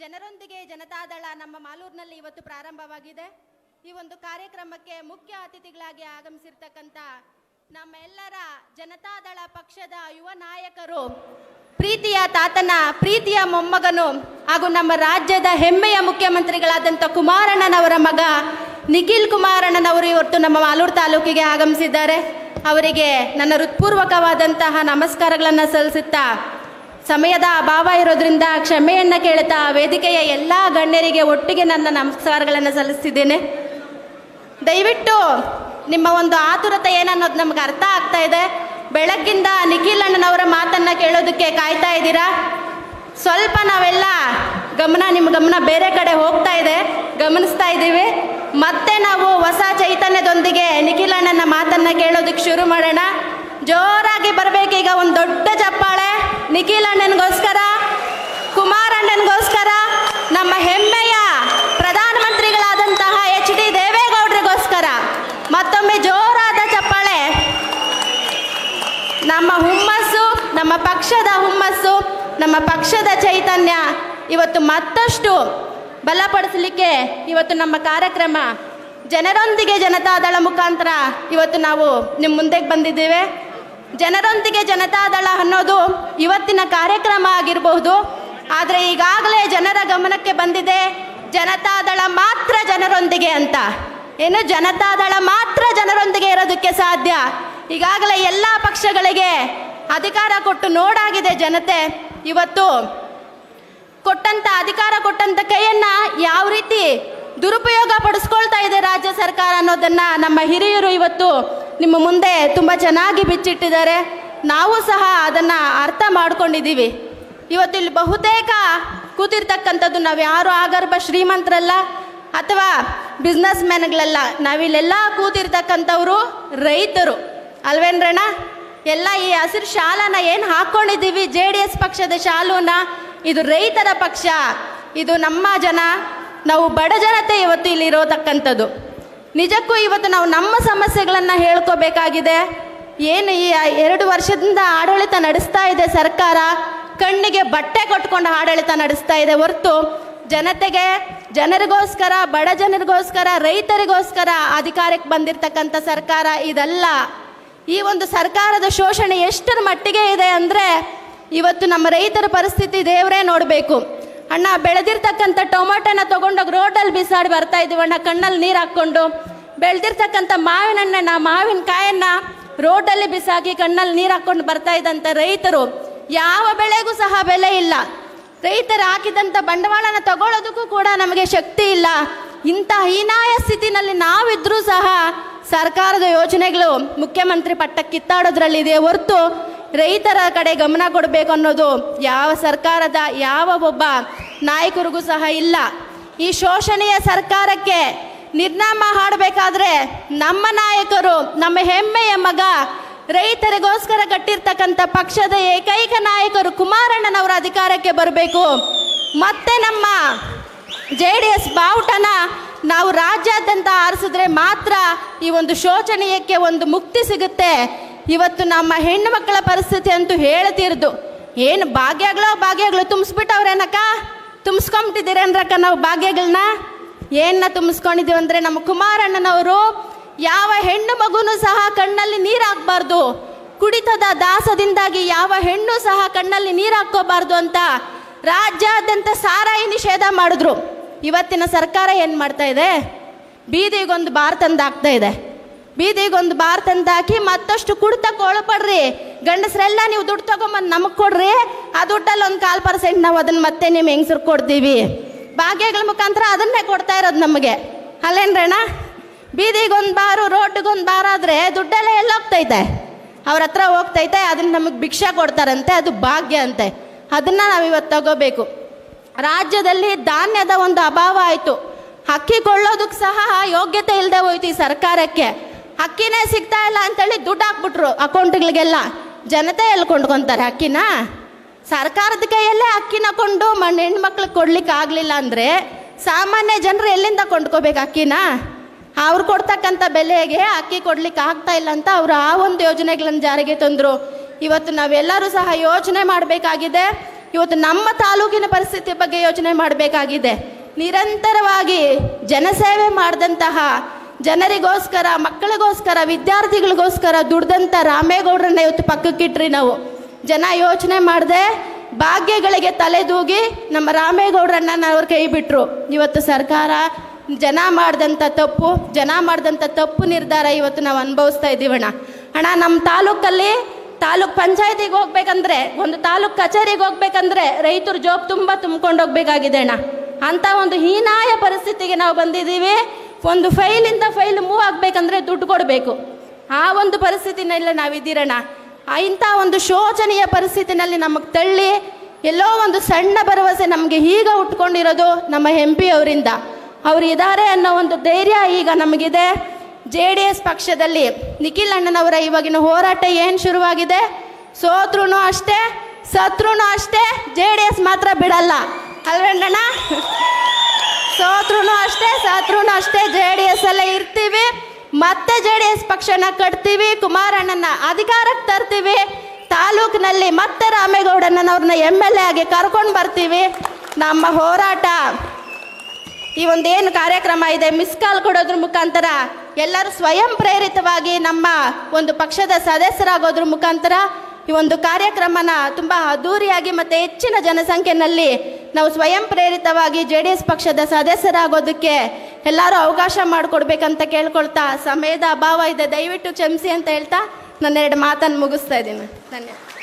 ಜನರೊಂದಿಗೆ ಜನತಾದಳ ನಮ್ಮ ಮಾಲೂರಿನಲ್ಲಿ ಇವತ್ತು ಪ್ರಾರಂಭವಾಗಿದೆ. ಈ ಒಂದು ಕಾರ್ಯಕ್ರಮಕ್ಕೆ ಮುಖ್ಯ ಅತಿಥಿಗಳಾಗಿ ಆಗಮಿಸಿರ್ತಕ್ಕಂಥ ನಮ್ಮೆಲ್ಲರ ಜನತಾದಳ ಪಕ್ಷದ ಯುವ ನಾಯಕರು, ಪ್ರೀತಿಯ ತಾತನ, ಪ್ರೀತಿಯ ಮೊಮ್ಮಗನು ಹಾಗೂ ನಮ್ಮ ರಾಜ್ಯದ ಹೆಮ್ಮೆಯ ಮುಖ್ಯಮಂತ್ರಿಗಳಾದಂಥ ಕುಮಾರಣ್ಣನವರ ಮಗ ನಿಖಿಲ್ ಕುಮಾರಣ್ಣನವರು ಇವತ್ತು ನಮ್ಮ ಮಾಲೂರು ತಾಲೂಕಿಗೆ ಆಗಮಿಸಿದ್ದಾರೆ. ಅವರಿಗೆ ನನ್ನ ಹೃತ್ಪೂರ್ವಕವಾದಂತಹ ನಮಸ್ಕಾರಗಳನ್ನು ಸಲ್ಲಿಸುತ್ತಾ ಸಮಯದ ಅಭಾವ ಇರೋದ್ರಿಂದ ಕ್ಷಮೆಯನ್ನು ಕೇಳುತ್ತಾ ವೇದಿಕೆಯ ಎಲ್ಲ ಗಣ್ಯರಿಗೆ ಒಟ್ಟಿಗೆ ನನ್ನ ನಮಸ್ಕಾರಗಳನ್ನು ಸಲ್ಲಿಸ್ತಿದ್ದೇನೆ. ದಯವಿಟ್ಟು ನಿಮ್ಮ ಒಂದು ಆತುರತೆ ಏನನ್ನೋದು ನಮ್ಗೆ ಅರ್ಥ ಆಗ್ತಾ ಇದೆ. ಬೆಳಗ್ಗಿಂದ ನಿಖಿಲ್ ಅಣ್ಣನವರ ಮಾತನ್ನ ಕೇಳೋದಕ್ಕೆ ಕಾಯ್ತಾ ಇದ್ದೀರಾ? ಸ್ವಲ್ಪ ನಾವೆಲ್ಲ ಗಮನ, ನಿಮ್ಮ ಗಮನ ಬೇರೆ ಕಡೆ ಹೋಗ್ತಾ ಇದೆ. ಗಮನಿಸ್ತಾ ಇದ್ದೀವಿ. ಮತ್ತೆ ನಾವು ಹೊಸ ಚೈತನ್ಯದೊಂದಿಗೆ ನಿಖಿಲ್ ಅಣ್ಣನ ಮಾತನ್ನ ಕೇಳೋದಕ್ಕೆ ಶುರು ಮಾಡೋಣ. ಜೋರಾಗಿ ಬರಬೇಕೀಗ, ಒಂದು ದೊಡ್ಡ ಚಪ್ಪಾಳೆ ನಿಖಿಲ್ ಅಣ್ಣನಿಗೋಸ್ಕರ, ಕುಮಾರ್ ಅಣ್ಣನಿಗೋಸ್ಕರ, ನಮ್ಮ ಹೆಮ್ಮೆಯ ಪ್ರಧಾನಮಂತ್ರಿಗಳಾದಂತಹ ಎಚ್ ಡಿ ದೇವೇಗೌಡರಿಗೋಸ್ಕರ ಮತ್ತೊಮ್ಮೆ ಜೋರಾದ ಚಪ್ಪಾಳೆ. ನಮ್ಮ ಹುಮ್ಮಸ್ಸು, ನಮ್ಮ ಪಕ್ಷದ ಹುಮ್ಮಸ್ಸು, ನಮ್ಮ ಪಕ್ಷದ ಚೈತನ್ಯ ಇವತ್ತು ಮತ್ತಷ್ಟು ಬಲಪಡಿಸಲಿಕ್ಕೆ ಇವತ್ತು ನಮ್ಮ ಕಾರ್ಯಕ್ರಮ ಜನರೊಂದಿಗೆ ಜನತಾದಳ ಮುಖಾಂತರ ಇವತ್ತು ನಾವು ನಿಮ್ಮ ಮುಂದೆಗೆ ಬಂದಿದ್ದೇವೆ. ಜನರೊಂದಿಗೆ ಜನತಾದಳ ಅನ್ನೋದು ಇವತ್ತಿನ ಕಾರ್ಯಕ್ರಮ ಆಗಿರಬಹುದು. ಆದರೆ ಈಗಾಗಲೇ ಜನರ ಗಮನಕ್ಕೆ ಬಂದಿದೆ ಜನತಾದಳ ಮಾತ್ರ ಜನರೊಂದಿಗೆ ಅಂತ. ಏನು ಜನತಾದಳ ಮಾತ್ರ ಜನರೊಂದಿಗೆ ಇರೋದಕ್ಕೆ ಸಾಧ್ಯ? ಈಗಾಗಲೇ ಎಲ್ಲ ಪಕ್ಷಗಳಿಗೆ ಅಧಿಕಾರ ಕೊಟ್ಟು ನೋಡಾಗಿದೆ ಜನತೆ. ಇವತ್ತು ಕೊಟ್ಟಂತ ಅಧಿಕಾರ ಕೊಟ್ಟಂತ ಕೈಯನ್ನ ಯಾವ ರೀತಿ ದುರುಪಯೋಗ ಪಡಿಸ್ಕೊಳ್ತಾ ಇದೆ ರಾಜ್ಯ ಸರ್ಕಾರ ಅನ್ನೋದನ್ನ ನಮ್ಮ ಹಿರಿಯರು ಇವತ್ತು ನಿಮ್ಮ ಮುಂದೆ ತುಂಬ ಚೆನ್ನಾಗಿ ಬಿಚ್ಚಿಟ್ಟಿದ್ದಾರೆ. ನಾವು ಸಹ ಅದನ್ನು ಅರ್ಥ ಮಾಡ್ಕೊಂಡಿದ್ದೀವಿ. ಇವತ್ತು ಇಲ್ಲಿ ಬಹುತೇಕ ಕೂತಿರ್ತಕ್ಕಂಥದ್ದು ನಾವು ಯಾರು ಆಗರ್ಭ ಶ್ರೀಮಂತರಲ್ಲ ಅಥವಾ ಬಿಸ್ನೆಸ್ ಮ್ಯಾನ್ಗಳಲ್ಲ ನಾವಿಲ್ಲೆಲ್ಲ ಕೂತಿರ್ತಕ್ಕಂಥವ್ರು ರೈತರು. ಅಲ್ವೇನ್ರಣ್ಣ? ಎಲ್ಲ ಈ ಹಸಿರು ಶಾಲನ ಏನು ಹಾಕ್ಕೊಂಡಿದ್ದೀವಿ ಜೆ ಡಿ ಎಸ್ ಪಕ್ಷದ ಶಾಲೂನ? ಇದು ರೈತರ ಪಕ್ಷ. ಇದು ನಮ್ಮ ಜನ. ನಾವು ಬಡ ಜನತೆ ಇವತ್ತು ಇಲ್ಲಿ ಇರೋತಕ್ಕಂಥದ್ದು. ನಿಜಕ್ಕೂ ಇವತ್ತು ನಾವು ನಮ್ಮ ಸಮಸ್ಯೆಗಳನ್ನು ಹೇಳ್ಕೋಬೇಕಾಗಿದೆ. ಏನು ಈ ಎರಡು ವರ್ಷದಿಂದ ಆಡಳಿತ ನಡೆಸ್ತಾ ಇದೆ ಸರ್ಕಾರ, ಕಣ್ಣಿಗೆ ಬಟ್ಟೆ ಕೊಟ್ಕೊಂಡು ಆಡಳಿತ ನಡೆಸ್ತಾ ಇದೆ ಹೊರತು ಜನತೆಗೆ, ಜನರಿಗೋಸ್ಕರ, ಬಡ ಜನರಿಗೋಸ್ಕರ, ರೈತರಿಗೋಸ್ಕರ ಅಧಿಕಾರಕ್ಕೆ ಬಂದಿರತಕ್ಕಂಥ ಸರ್ಕಾರ ಇದಲ್ಲ. ಈ ಒಂದು ಸರ್ಕಾರದ ಶೋಷಣೆ ಎಷ್ಟರ ಮಟ್ಟಿಗೆ ಇದೆ ಅಂದರೆ, ಇವತ್ತು ನಮ್ಮ ರೈತರ ಪರಿಸ್ಥಿತಿ ದೇವರೇ ನೋಡಬೇಕು. ಅಣ್ಣ, ಬೆಳೆದಿರ್ತಕ್ಕಂಥ ಟೊಮೊಟೊನ ತೊಗೊಂಡೋಗಿ ರೋಡಲ್ಲಿ ಬಿಸಾಡಿ ಬರ್ತಾ ಇದೀವಿ ಅಣ್ಣ. ಕಣ್ಣಲ್ಲಿ ನೀರು ಹಾಕ್ಕೊಂಡು. ಬೆಳೆದಿರ್ತಕ್ಕಂಥ ಮಾವಿನ ಹಣ್ಣನ್ನ ರೋಡ್ ರೋಡಲ್ಲಿ ಬಿಸಾಕಿ ಕಣ್ಣಲ್ಲಿ ನೀರು ಹಾಕ್ಕೊಂಡು ಬರ್ತಾ ಇದ್ದಂಥ ರೈತರು, ಯಾವ ಬೆಳೆಗೂ ಸಹ ಬೆಲೆ ಇಲ್ಲ. ರೈತರು ಹಾಕಿದಂಥ ಬಂಡವಾಳನ ತಗೊಳ್ಳೋದಕ್ಕೂ ಕೂಡ ನಮಗೆ ಶಕ್ತಿ ಇಲ್ಲ. ಇಂಥ ಹೀನಾಯ ಸ್ಥಿತಿನಲ್ಲಿ ನಾವಿದ್ರೂ ಸಹ ಸರ್ಕಾರದ ಯೋಜನೆಗಳು ಮುಖ್ಯಮಂತ್ರಿ ಪಟ್ಟ ಕಿತ್ತಾಡೋದ್ರಲ್ಲಿದೆ ಹೊರತು ರೈತರ ಕಡೆ ಗಮನ ಕೊಡಬೇಕು ಅನ್ನೋದು ಯಾವ ಸರ್ಕಾರದ, ಯಾವ ಒಬ್ಬ ನಾಯಕರಿಗೂ ಸಹ ಇಲ್ಲ. ಈ ಶೋಷಣೆಯ ಸರ್ಕಾರಕ್ಕೆ ನಿರ್ನಾಮ ಹಾಡಬೇಕಾದ್ರೆ ನಮ್ಮ ನಾಯಕರು, ನಮ್ಮ ಹೆಮ್ಮೆಯ ಮಗ, ರೈತರಿಗೋಸ್ಕರ ಕಟ್ಟಿರ್ತಕ್ಕಂಥ ಪಕ್ಷದ ಏಕೈಕ ನಾಯಕರು ಕುಮಾರಣ್ಣನವರ ಅಧಿಕಾರಕ್ಕೆ ಬರಬೇಕು. ಮತ್ತೆ ನಮ್ಮ ಜೆ ಡಿ ಎಸ್ ಬಾವುಟನ ನಾವು ರಾಜ್ಯಾದ್ಯಂತ ಆರಿಸಿದ್ರೆ ಮಾತ್ರ ಈ ಒಂದು ಶೋಚನೀಯಕ್ಕೆ ಒಂದು ಮುಕ್ತಿ ಸಿಗುತ್ತೆ. ಇವತ್ತು ನಮ್ಮ ಹೆಣ್ಣು ಮಕ್ಕಳ ಪರಿಸ್ಥಿತಿ ಅಂತೂ ಹೇಳ್ತಿರ್ದು. ಏನು ಭಾಗ್ಯಗಳೋ ಭಾಗ್ಯಗಳು ತುಂಬಿಸ್ಬಿಟ್ಟವ್ರೇನಕ್ಕ ತುಂಬಿಸ್ಕೊಂಬಿಟ್ಟಿದ್ದೀರೇನ್ರಕ್ಕ ನಾವು ಭಾಗ್ಯಗಳನ್ನ ಏನ ತುಂಬಿಸ್ಕೊಂಡಿದ್ದೀವಿ ಅಂದರೆ ನಮ್ಮ ಕುಮಾರಣ್ಣನವರು, ಯಾವ ಹೆಣ್ಣು ಮಗುನೂ ಸಹ ಕಣ್ಣಲ್ಲಿ ನೀರು ಹಾಕ್ಬಾರ್ದು ಕುಡಿತದ ದಾಸದಿಂದಾಗಿ ಯಾವ ಹೆಣ್ಣು ಸಹ ಕಣ್ಣಲ್ಲಿ ನೀರು ಹಾಕ್ಕೋಬಾರ್ದು ಅಂತ ರಾಜ್ಯಾದ್ಯಂತ ಸಾರಾಯಿ ನಿಷೇಧ ಮಾಡಿದ್ರು. ಇವತ್ತಿನ ಸರ್ಕಾರ ಏನು ಮಾಡ್ತಾ ಇದೆ? ಬೀದಿಗೊಂದು ಬಾರ್ ತಂದಾಗ್ತಾ ಇದೆ. ಬೀದಿಗೊಂದು ಬಾರ್ ತಂದಾಕಿ ಮತ್ತಷ್ಟು ಕುಡ್ತಕ್ಕೆ ಒಳಪಡ್ರಿ ಗಂಡಸರೆಲ್ಲ ನೀವು ದುಡ್ಡು ತಗೊಂಬಂದು ನಮಗೆ ಕೊಡ್ರಿ. ಆ ದುಡ್ಡಲ್ಲಿ ಒಂದು ಕಾಲು ಪರ್ಸೆಂಟ್ ನಾವು ಅದನ್ನು ಮತ್ತೆ ನಿಮ್ಮ ಹೆಂಗಸ್ರು ಕೊಡ್ತೀವಿ ಭಾಗ್ಯಗಳ ಮುಖಾಂತರ ಅದನ್ನೇ ಕೊಡ್ತಾ ಇರೋದು ನಮಗೆ. ಅಲ್ಲೇನ್ರಣ್ಣ? ಬೀದಿಗೊಂದು ಬಾರು, ರೋಡ್ಗೊಂದು ಬಾರ ಆದರೆ ದುಡ್ಡೆಲ್ಲ ಎಲ್ಲ ಹೋಗ್ತೈತೆ ಅವ್ರ ಹತ್ರ ಹೋಗ್ತೈತೆ ಅದನ್ನ ನಮಗೆ ಭಿಕ್ಷೆ ಕೊಡ್ತಾರಂತೆ, ಅದು ಭಾಗ್ಯ ಅಂತೆ. ಅದನ್ನು ನಾವು ಇವತ್ತು ತಗೋಬೇಕು. ರಾಜ್ಯದಲ್ಲಿ ಧಾನ್ಯದ ಒಂದು ಅಭಾವ ಆಯಿತು. ಅಕ್ಕಿ ಕೊಳ್ಳೋದಕ್ಕೆ ಸಹ ಯೋಗ್ಯತೆ ಇಲ್ಲದೆ ಹೋಯ್ತು ಈ ಸರ್ಕಾರಕ್ಕೆ. ಅಕ್ಕಿನೇ ಸಿಗ್ತಾ ಇಲ್ಲ ಅಂತೇಳಿ ದುಡ್ಡು ಹಾಕ್ಬಿಟ್ರು ಅಕೌಂಟ್ಗಳಿಗೆಲ್ಲ. ಜನತೆ ಎಲ್ಲಿ ಕೊಂಡ್ಕೊತಾರೆ ಅಕ್ಕಿನ ಸರ್ಕಾರದ ಕೈಯಲ್ಲೇ ಅಕ್ಕಿನ ಕೊಂಡು ಮಣ್ಣು ಹೆಣ್ಮಕ್ಳಿಗೆ ಕೊಡ್ಲಿಕ್ಕೆ ಆಗಲಿಲ್ಲ ಅಂದರೆ ಸಾಮಾನ್ಯ ಜನರು ಎಲ್ಲಿಂದ ಕೊಂಡ್ಕೋಬೇಕು ಅಕ್ಕಿನ ಅವ್ರು ಕೊಡ್ತಕ್ಕಂಥ ಬೆಲೆಗೆ ಅಕ್ಕಿ ಕೊಡ್ಲಿಕ್ಕೆ ಆಗ್ತಾ ಇಲ್ಲ ಅಂತ ಅವರು ಆ ಒಂದು ಯೋಜನೆಗಳನ್ನು ಜಾರಿಗೆ ತಂದರು. ಇವತ್ತು ನಾವೆಲ್ಲರೂ ಸಹ ಯೋಚನೆ ಮಾಡಬೇಕಾಗಿದೆ. ಇವತ್ತು ನಮ್ಮ ತಾಲೂಕಿನ ಪರಿಸ್ಥಿತಿ ಬಗ್ಗೆ ಯೋಚನೆ ಮಾಡಬೇಕಾಗಿದೆ. ನಿರಂತರವಾಗಿ ಜನಸೇವೆ ಮಾಡಿದಂತಹ ಜನರಿಗೋಸ್ಕರ, ಮಕ್ಕಳಿಗೋಸ್ಕರ, ವಿದ್ಯಾರ್ಥಿಗಳಿಗೋಸ್ಕರ ದುಡ್ದಂಥ ರಾಮೇಗೌಡರನ್ನ ಇವತ್ತು ಪಕ್ಕಕ್ಕಿಟ್ರಿ ನಾವು. ಜನ ಯೋಚನೆ ಮಾಡದೆ ಭಾಗ್ಯಗಳಿಗೆ ತಲೆದೂಗಿ ನಮ್ಮ ರಾಮೇಗೌಡರನ್ನ ಅವ್ರ ಕೈ ಬಿಟ್ಟರು ಇವತ್ತು ಸರ್ಕಾರ ಜನ ಮಾಡಿದಂಥ ತಪ್ಪು, ಜನ ಮಾಡಿದಂಥ ತಪ್ಪು ನಿರ್ಧಾರ ಇವತ್ತು ನಾವು ಅನುಭವಿಸ್ತಾ ಇದ್ದೀವಣ್ಣ. ಅಣ್ಣ, ನಮ್ಮ ತಾಲೂಕಲ್ಲಿ ತಾಲೂಕ್ ಪಂಚಾಯತಿಗೆ ಹೋಗ್ಬೇಕಂದ್ರೆ, ಒಂದು ತಾಲೂಕ್ ಕಚೇರಿಗೆ ಹೋಗ್ಬೇಕಂದ್ರೆ ರೈತರು ಜೋಬ್ ತುಂಬ ತುಂಬ್ಕೊಂಡು ಹೋಗ್ಬೇಕಾಗಿದೆ ಅಣ್ಣ. ಅಂಥ ಒಂದು ಹೀನಾಯ ಪರಿಸ್ಥಿತಿಗೆ ನಾವು ಬಂದಿದ್ದೀವಿ. ಒಂದು ಫೈಲಿಂದ ಫೈಲ್ ಮೂವ್ ಆಗಬೇಕಂದ್ರೆ ದುಡ್ಡು ಕೊಡಬೇಕು. ಆ ಒಂದು ಪರಿಸ್ಥಿತಿನಲ್ಲಿ ನಾವಿದ್ದೀರಣ್ಣ. ಇಂಥ ಒಂದು ಶೋಚನೀಯ ಪರಿಸ್ಥಿತಿನಲ್ಲಿ ನಮಗೆ ತಳ್ಳಿ ಎಲ್ಲೋ ಒಂದು ಸಣ್ಣ ಭರವಸೆ ನಮಗೆ ಈಗ ಉಟ್ಕೊಂಡಿರೋದು ನಮ್ಮ ಎಂ ಪಿ ಅವರಿಂದ. ಅವರು ಇದ್ದಾರೆ ಅನ್ನೋ ಒಂದು ಧೈರ್ಯ ಈಗ ನಮಗಿದೆ. ಜೆ ಡಿ ಎಸ್ ಪಕ್ಷದಲ್ಲಿ ನಿಖಿಲ್ ಅಣ್ಣನವರ ಇವಾಗಿನ ಹೋರಾಟ ಏನು ಶುರುವಾಗಿದೆ? ಸೋತ್ರೂ ಅಷ್ಟೇ ಸತ್ರೂ ಅಷ್ಟೇ ಜೆ ಡಿ ಎಸ್ ಮಾತ್ರ ಬಿಡಲ್ಲ. ಅಲ್ವೇಣ್ಣ ಸೋತ್ರೂ ಅಷ್ಟೇ ಸತ್ರೂ ಅಷ್ಟೇ. ಜೆ ಡಿ ಎಸ್ ಅಲ್ಲೇ ಇರ್ತೀವಿ. ಮತ್ತೆ ಜೆ ಡಿ ಎಸ್ ಪಕ್ಷನ ಕಟ್ತೀವಿ ಕುಮಾರಣ್ಣನ ಅಧಿಕಾರಕ್ಕೆ ತರ್ತೀವಿ. ತಾಲೂಕಿನಲ್ಲಿ ಮತ್ತೆ ರಾಮೇಗೌಡಣ್ಣನವ್ರನ್ನ ಎಂ ಎಲ್ ಎ ಆಗಿ ಕರ್ಕೊಂಡು ಬರ್ತೀವಿ. ನಮ್ಮ ಹೋರಾಟ. ಈ ಒಂದೇನು ಕಾರ್ಯಕ್ರಮ ಇದೆ, ಮಿಸ್ ಕಾಲ್ ಕೊಡೋದ್ರ ಮುಖಾಂತರ ಎಲ್ಲರೂ ಸ್ವಯಂ ಪ್ರೇರಿತವಾಗಿ ನಮ್ಮ ಒಂದು ಪಕ್ಷದ ಸದಸ್ಯರಾಗೋದ್ರ ಮುಖಾಂತರ ಈ ಒಂದು ಕಾರ್ಯಕ್ರಮನ ತುಂಬ ಅದ್ದೂರಿಯಾಗಿ ಮತ್ತು ಹೆಚ್ಚಿನ ಜನಸಂಖ್ಯೆಯಲ್ಲಿ ನಾವು ಸ್ವಯಂ ಪ್ರೇರಿತವಾಗಿ ಜೆ ಡಿ ಎಸ್ ಪಕ್ಷದ ಸದಸ್ಯರಾಗೋದಕ್ಕೆ ಎಲ್ಲರೂ ಅವಕಾಶ ಮಾಡಿಕೊಡ್ಬೇಕಂತ ಕೇಳ್ಕೊಳ್ತಾ ಸಮಯದ ಅಭಾವ ಇದೆ. ದಯವಿಟ್ಟು ಕ್ಷಮಿಸಿ ಅಂತ ಹೇಳ್ತಾ ನನ್ನ ಎರಡು ಮಾತನ್ನು ಮುಗಿಸ್ತಾ ಇದ್ದೀನಿ. ಧನ್ಯವಾದ